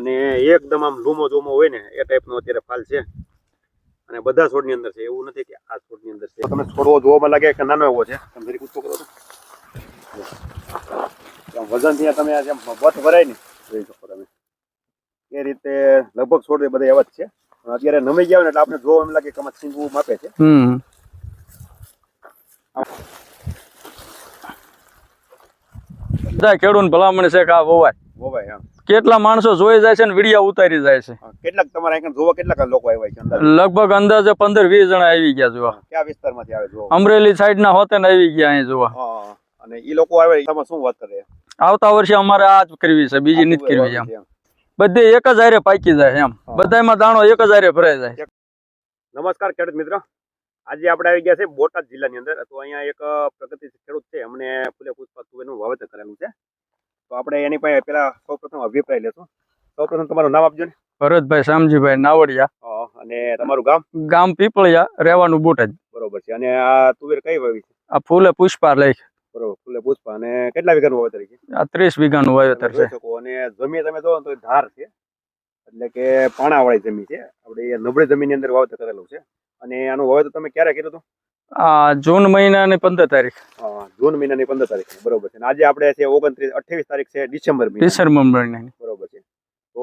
અને એકદમ આમ લૂમો ધૂમો હોય ને એ ટાઈપનો અત્યારે ફાલ છે. અને બધા છોડની અંદર છે. એવું નથી કે આ છોડની અંદર છે. તમે છોડવો જોવામાં લાગે કે નાનો એવો છે. તમે જરી ઊંચો કરો તો. આમ વજનથી તમે જેમ વત ભરાય ને જોઈ શકો તમે. એ રીતે લગભગ છોડ બધા એવા જ છે. અત્યારે નમી ગયા હોય ને એટલે આપણે જોવા એમ લાગે કે આમાં સિંગવું માપે છે. બધા ખેડૂત ભલામણ છે કે આ વોવાય? વોવાય હા. કેટલા માણસો જોઈ જાય છે અને વિડીયા ઉતારી જાય છે. કેટલાક તમારા અહીંયા જોવા કેટલાક લોકો આવ્યા છે લગભગ અંદાજે પંદર વીસ જણા આવી ગયા જોવા. કયા વિસ્તારમાંથી આવે જોવા? અમરેલી સાઈડ ના હોતે ને આવી ગયા અહીં જોવા. હા અને ઈ લોકો આવે તમે શું વાત કરે? આવતા વર્ષે અમારે આ જ કરવી છે બીજી નથી કરવી એમ. બધે એક જ હારે પાકી જાય એમ. બધામાં દાણો એક જ હારે ભરાઈ જાય. નમસ્કાર ખેડૂત મિત્રો. આજે આપણે આવી ગયા છે બોટાદ જિલ્લાની અંદર. તો અહીંયા એક પ્રગતિ ખેડૂત છે. એમણે ફૂલે પુષ્પા તુવેરનું વાવેતર કરેલું છે. તો આપણે એની પાસે પેલા સૌપ્રથમ અભિપ્રાય લેશું. સૌપ્રથમ તમારું નામ આપજો ને. ભરતભાઈ શામજીભાઈ નાવડિયા. અને તમારું ગામ? ગામ પીપળિયા રહેવાનું બોટાદ બરોબર છે. અને આ તુવેર કઈ વાવી છે? આ ફૂલે પુષ્પા લઈ. બરોબર ફૂલે પુષ્પા. અને કેટલા વીઘાનું વાવેતર છે? આ ત્રીસ વીઘાનું વાવેતર છે. અને જમીન તમે જોવો તો ધાર છે. એટલે કે પાણાવાળી જમીન છે. આપણે નબળી જમીનની અંદર વાવેતર કરેલું છે. અને આનું વાવેતર તમે ક્યારે કર્યું હતું? જૂન મહિનાની પંદર તારીખ. હા, જૂન મહિનાની પંદર તારીખ. બરોબર છે. આજે આપણે છે ઓગણત્રીસ અઠ્યાવીસ તારીખ છે ડિસેમ્બર ડિસેમ્બર મહિનાની. બરોબર છે. તો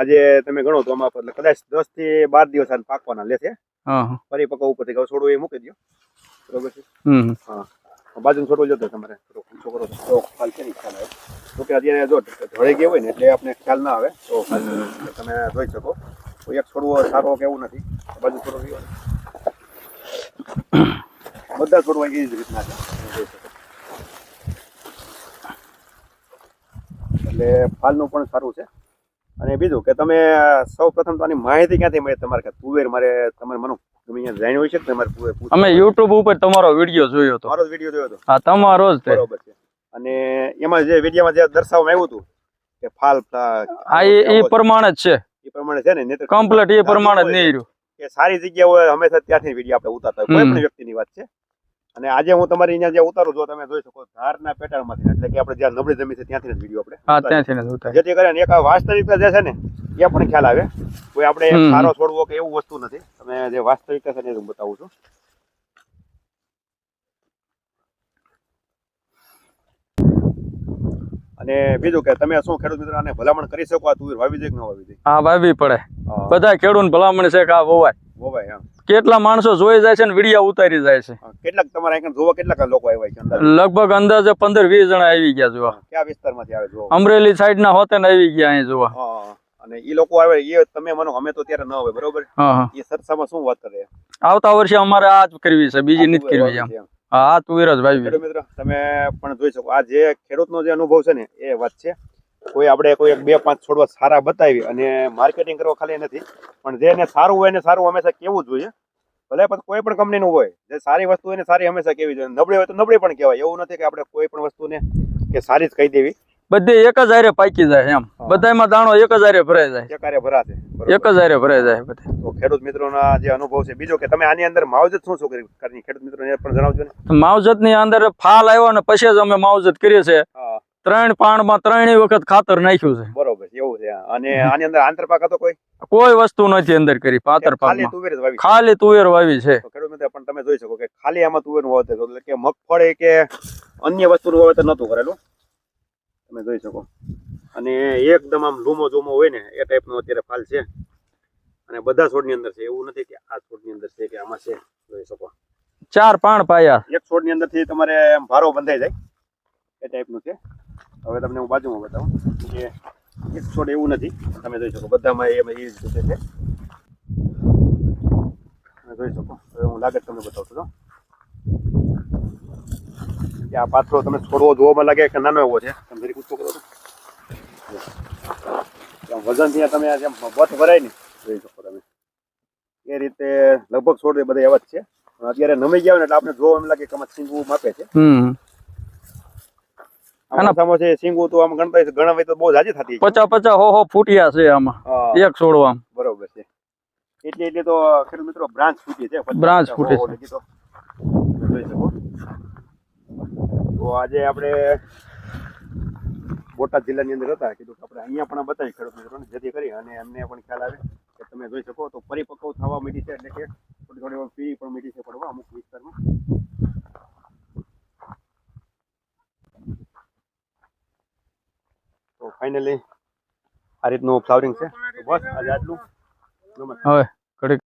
આજે તમે ગણો તો આમાં કદાચ દસથી બાર દિવસ આને પાકવાના લેશે. હા હા. પરિપક્વ ઉપરથી કહું છોડવું એ મૂકી દો બરોબર છે? હમ બાજુ છોડવું જોતો તમારે. છોકરો તો ખ્યાલ છે નહીં ખ્યાલ આવે. તો કે આજે જો ઢળી ગયો હોય ને એટલે આપણે ખ્યાલ ના આવે. તો તમે જોઈ શકો. કોઈ એક છોડવો સારો કે એવું નથી. બાજુ છોડવો ને. બધા છોડવા એ જ રીતના એટલે ફાલનું પણ સારું છે. અને બીજું કે તમે સૌ પ્રથમ તો આની માહિતી ક્યાંથી મળે તમારે કે તુવેર મારે તમારે મનો? તમે અહીંયા જાણ્યું હોય છે કે તમારે તુવેર પૂછવું અમે યુટ્યુબ ઉપર તમારો વીડિયો જોયો હતો. મારો વીડિયો જોયો હતો? હા તમારો જ બરોબર છે. અને એમાં જે વિડીયોમાં જે દર્શાવવામાં આવ્યું હતું કે ફાલ આ એ પ્રમાણે જ છે. એ પ્રમાણે છે ને? કમ્પ્લીટ એ પ્રમાણે જ નહીં રહ્યું. કે સારી જગ્યા હોય હંમેશા ત્યાંથી વીડિયો આપણે ઉતારતા કોઈ પણ વ્યક્તિની વાત છે. અને આજે હું તમારી અહીંયા જે ઉતારું છું તમે જોઈ શકો ધારના પેટાળમાંથી એટલે કે આપણે જ્યાં નબળી જમીન છે ત્યાંથી વીડિયો આપણે હા ત્યાંથી ઉતારી જેથી કરીને એક વાસ્તવિકતા જે છે ને એ પણ ખ્યાલ આવે. કોઈ આપણે સારો છોડવો કે એવું વસ્તુ નથી. તમે જે વાસ્તવિકતા છે ને એ હું બતાવું છું. અને બીજું કે તમે શું ખેડૂત મિત્રો આને ભલામણ કરી શકો? આ તુવેર વાવી દે કે ન વાવી દે? હા વાવી પડે. બધા ખેડૂત ભલામણ છે કે આ વવાય. વવાય. કેટલા માણસો જોઈ જાય છે ને વિડિયા ઉતારી જાય છે. કેટલાક તમારા અહીંયા જોવા કેટલાક લોકો આવ્યા છે લગભગ અંદાજે પંદર વીસ જણા આવી ગયા જોવા. કયા વિસ્તારમાંથી આવે જોવા? અમરેલી સાઈડ ના હોતે ને આવી ગયા અહીં જોવા. અને એ લોકો આવે એ તમે માનો અમે તો ત્યારે ન હોય બરોબર? એ સરસામાં શું વાત કરે? આવતા વર્ષે અમારે આ જ કરવી છે બીજી નથી કરવી એમ. હા, તું જ મિત્રો, તમે પણ જોઈ શકો. આ જે ખેડૂતનો જે અનુભવ છે ને, એ વાત છે. કોઈ આપણે કોઈ એક બે પાંચ છોડવા સારા બતાવી અને માર્કેટિંગ કરવા ખાલી નથી. પણ જેને સારું હોય એને સારું હંમેશા કેવું જોઈએ. ભલે પછી કોઈ પણ કંપનીનું હોય, જે સારી વસ્તુ હોય એને સારી હંમેશા કેવી જોઈએ. નબળી હોય તો નબળી પણ કહેવાય. એવું નથી કે આપણે કોઈ પણ વસ્તુને કે સારી જ કહી દેવી. બધે એક જ હારે પાકી જાય એમ. બધામાં દાણો એક જ હારે ભરાઈ જાય. એક હારે ભરાશે. એક જ હારે ભરાઈ જાય બધે. તો ખેડૂત મિત્રોના જે અનુભવ છે બીજો કે તમે આની અંદર માવજત શું શું કરી કરી? ખેડૂત મિત્રોને પણ જણાવજો ને. માવજતની અંદર ફાલ આવ્યો ને પછી જ અમે માવજત કરીએ છે ત્રણ ત્રણ પાણમાં ત્રણેય વખત ખાતર નાખ્યું છે. બરોબર એવું છે. અને આની અંદર આંતરપાક હતો કોઈ? કોઈ વસ્તુ નથી અંદર કરી પાતર ખાલી પાકમાં. તુવેર વાવી ખાલી તુવેર વાવી છે. ખેડૂત મિત્રો પણ તમે જોઈ શકો કે ખાલી આમાં તુવેરનું વાવેતર. એટલે કે મગફળી કે અન્ય વસ્તુનું વાવેતર નતું કરેલું. તમે જોઈ શકો. અને એકદમ આમ લૂમો ધૂમો હોય ને એ ટાઈપનો અત્યારે ફાલ છે. અને બધા છોડની અંદર છે. એવું નથી કે આ છોડની અંદર છે કે આમાં છે. જોઈ શકો. ચાર પાણ પાયા. એક છોડની અંદરથી તમારે એમ ભારો બંધાઈ જાય. એ ટાઈપનું છે. હવે તમને હું બાજુમાં બતાવું. કે એક છોડ એવું નથી. તમે જોઈ શકો. બધામાં એમાં એ જ રીતે છે. જોઈ શકો. હવે હું લાગે તમને બતાવું છું તો. કે આ પાથરો તમે છોડવો જોવામાં લાગે કે નાનો એવો છે. તમે ઊંચો કરો તો. આમ તમે આ જેમ વટ ભરાય ને જોઈ શકો તમે. એ રીતે લગભગ છોડ દે બધા એવા જ છે. અત્યારે નમી ગયા એટલે આપણે જોવા એમ લાગે કે આમાં સિંગવું માપે છે. આમાં ઓછામાં સિંગવું તો આમ ગણતા ગણવા તો બહુ જાજી થતી પચાસ પચાસ હો હો ફૂટિયા છે આમાં. એક છોડવામાં. બરોબર છે. એટલે એટલે તો ખેડૂત મિત્રો બ્રાન્ચ ફૂટી છે. ફૂટે જોઈ શકો. તો આજે આપણે બોટાદ જિલ્લાની અંદર હતા. કીધું કે આપણે અહીંયા પણ બતાવી ખેડૂત મિત્રોને જેથી કરી અને એમને પણ ખ્યાલ આવે કે તમે જોઈ શકો તો પરિપક્વ થવા મીડી છે એટલે કે થોડી થોડી પીળી પણ મીઠી છે પડવા અમુક વિસ્તારમાં. તો ફાઇનલી આ રીતનું ફ્લાવરિંગ છે. બસ, આજે આટલું. નમસ્કાર.